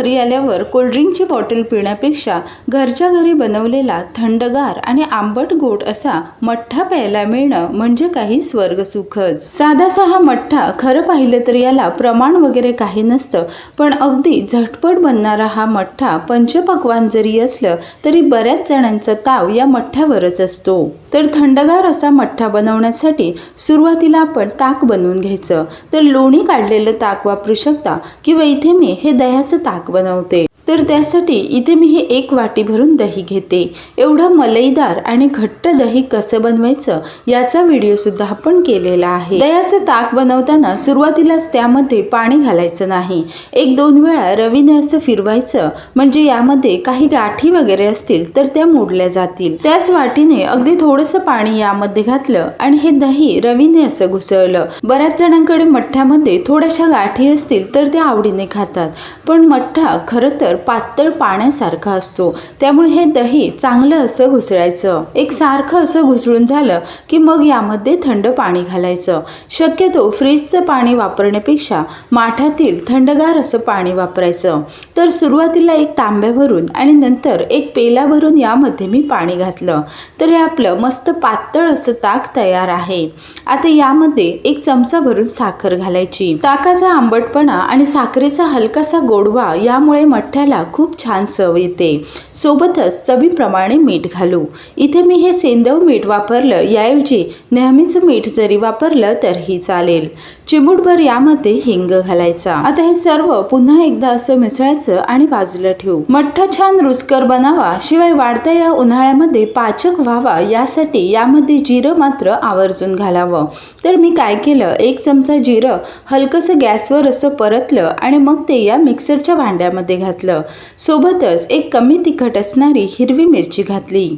घरी आल्यावर कोल्ड्रिंकची बॉटल पिण्यापेक्षा घरच्या घरी बनवलेला थंडगार आणि आंबट गोड असा मठ्ठा प्यायला मिळणं म्हणजे काही स्वर्गसुखच. साधासा हा मठ्ठा खरं पाहिलं तर याला प्रमाण वगैरे काही नसतं पण अगदी झटपट बनणारा हा मठ्ठा पंचपक्वान जरी असलं तरी बऱ्याच जणांचा ताव या मठ्ठ्यावरच असतो. तर थंडगार असा मठ्ठा बनवण्यासाठी सुरुवातीला आपण ताक बनवून घ्यायचं. तर लोणी काढलेलं ताक वापरू शकता किंवा इथे मी हे दह्याचं ताक बनवते तर त्यासाठी इथे मी हे एक वाटी भरून दही घेते. एवढं मलईदार आणि घट्ट दही कसं बनवायचं याचा व्हिडिओ सुद्धा आपण केलेला आहे. दह्याचं ताक बनवताना सुरुवातीलाच त्यामध्ये पाणी घालायचं नाही. एक दोन वेळा रवीने असं फिरवायचं म्हणजे यामध्ये काही गाठी वगैरे असतील तर त्या मोडल्या जातील. त्याच वाटीने अगदी थोडंसं पाणी यामध्ये घातलं आणि हे दही रवीने असं घुसळलं. बऱ्याच जणांकडे मठ्ठ्यामध्ये थोड्याशा गाठी असतील तर त्या आवडीने खातात. पण मठ्ठा खरं तर पातळ पाण्यासारखा असतो. त्यामुळे हे दही चांगलं असं घुसळायचं. एक सारखं असं घुसळून झालं की मग यामध्ये थंड पाणी घालायचं. शक्यतो फ्रीजचं पाणी वापरण्यापेक्षा माठातील थंडगार असं पाणी वापरायचं. तर सुरुवातीला एक तांब्या भरून आणि नंतर एक पेला भरून यामध्ये मी पाणी घातलं. तर हे आपलं मस्त पातळ असं ताक तयार आहे. आता यामध्ये एक चमचा भरून साखर घालायची. ताकाचा आंबटपणा आणि साखरेचा हलकासा गोडवा यामुळे मठ्ठ्याला खूप छान चव येते. सोबतच चवीप्रमाणे मीठ घालू. इथे मी हे सेंदव मीठ वापरलं याऐवजी नेहमीचं मीठ जरी वापरलं तरीही चालेल. चिमूटभर यामध्ये हिंग घालायचा. आता हे सर्व पुन्हा एकदा असं मिसळायचं आणि बाजूला ठेवू. मठ्ठ छान रुचकर बनावा शिवाय वाढत्या या उन्हाळ्यामध्ये पाचक व्हावा यासाठी यामध्ये जिरं मात्र आवर्जून घालावं. तर मी काय केलं एक चमचा जिरं हलकंसं गॅसवर असं परतलं आणि मग ते या मिक्सरच्या भांड्यामध्ये घातलं. सोबतच एक कमी तिखट असणारी हिरवी मिरची घातली.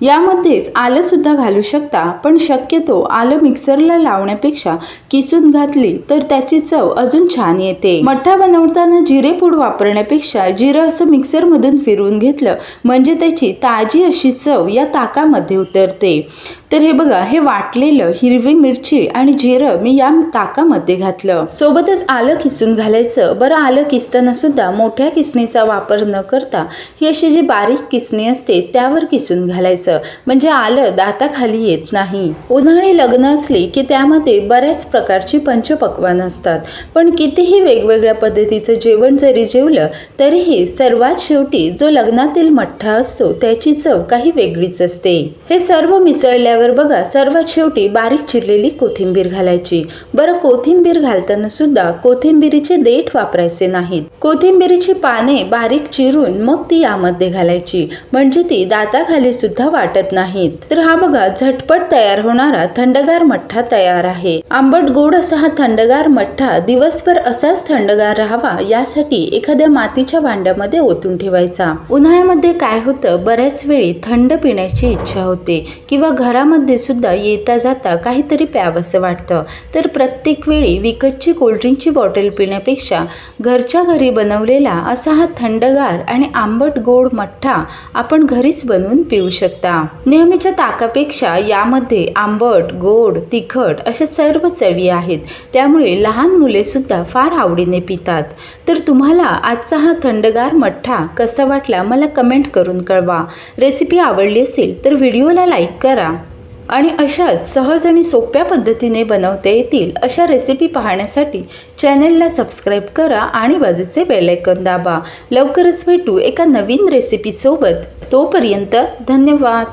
यामध्येच आलं सुद्धा घालू शकता पण शक्यतो आलं मिक्सरला लावण्यापेक्षा किसून घातली तर त्याची चव अजून छान येते. मठ्ठा बनवताना जिरेपूड वापरण्यापेक्षा जिरं असं मिक्सरमधून फिरवून घेतलं म्हणजे त्याची ताजी अशी चव या ताकामध्ये उतरते. तर हे बघा हे वाटलेलं हिरवी मिरची आणि जिरं मी या ताकामध्ये घातलं. सोबतच आलं किसून घालायचं. बरं आलं किसताना सुद्धा मोठ्या किसणीचा वापर न करता ही अशी जी बारीक किसणी असते त्यावर किसून घालायचं. म्हणजे आलं दाताखाली येत नाही. उन्हाळी लग्न असली की त्यामध्ये बऱ्याच प्रकारची पंचपक्वान असतात. पण कितीही वेगवेगळ्या पद्धतीचं जेवण जरी जेवलं तरीही सर्वात शेवटी जो लग्नातील मठ्ठा असतो त्याची चव काही वेगळीच असते. हे सर्व मिसळल्यावर बघा सर्वात शेवटी बारीक चिरलेली कोथिंबीर घालायची. बरं कोथिंबीर घालताना सुद्धा कोथिंबीरीचे देठ वापरायचे नाहीत. कोथिंबीरीची पाने बारीक चिरून मग ती यामध्ये घालायची. म्हणजे ती दाताखाली सुद्धा वाटत नाहीत. तर हा बघा झटपट तयार होणारा थंडगार मठ्ठा तयार आहे. आंबट गोड असा हा थंडगार मठ्ठा दिवसभर असाच थंडगार राहावा यासाठी एखाद्या मातीच्या भांड्यामध्ये ओतून ठेवायचा. उन्हाळ्यामध्ये काय होतं बऱ्याच वेळी थंड पिण्याची इच्छा होते. किंवा घरामध्ये सुद्धा येता जाता काहीतरी प्यावंसं वाटतं. तर प्रत्येक वेळी विकतची कोल्ड्रिंकची बॉटल पिण्यापेक्षा घरच्या घरी बनवलेला असा हा थंडगार आणि आंबट गोड मठ्ठा आपण घरीच बनवून पिऊ शकता. नेहमीच्या ताकापेक्षा यामध्ये आंबट गोड तिखट अशा सर्व चवी आहेत. त्यामुळे लहान मुले सुद्धा फार आवडीने पितात. तर तुम्हाला आजचा हा थंडगार मठ्ठा कसा वाटला मला कमेंट करून कळवा. रेसिपी आवडली असेल तर व्हिडिओला लाईक करा. आणि अशाच सहज आणि सोप्या पद्धतीने बनवता येतील अशा रेसिपी पाहण्यासाठी चॅनेलला सबस्क्राईब करा आणि बाजूचे बेलायकन दाबा. लवकरच भेटू एका नवीन रेसिपीसोबत तोपर्यंत धन्यवाद.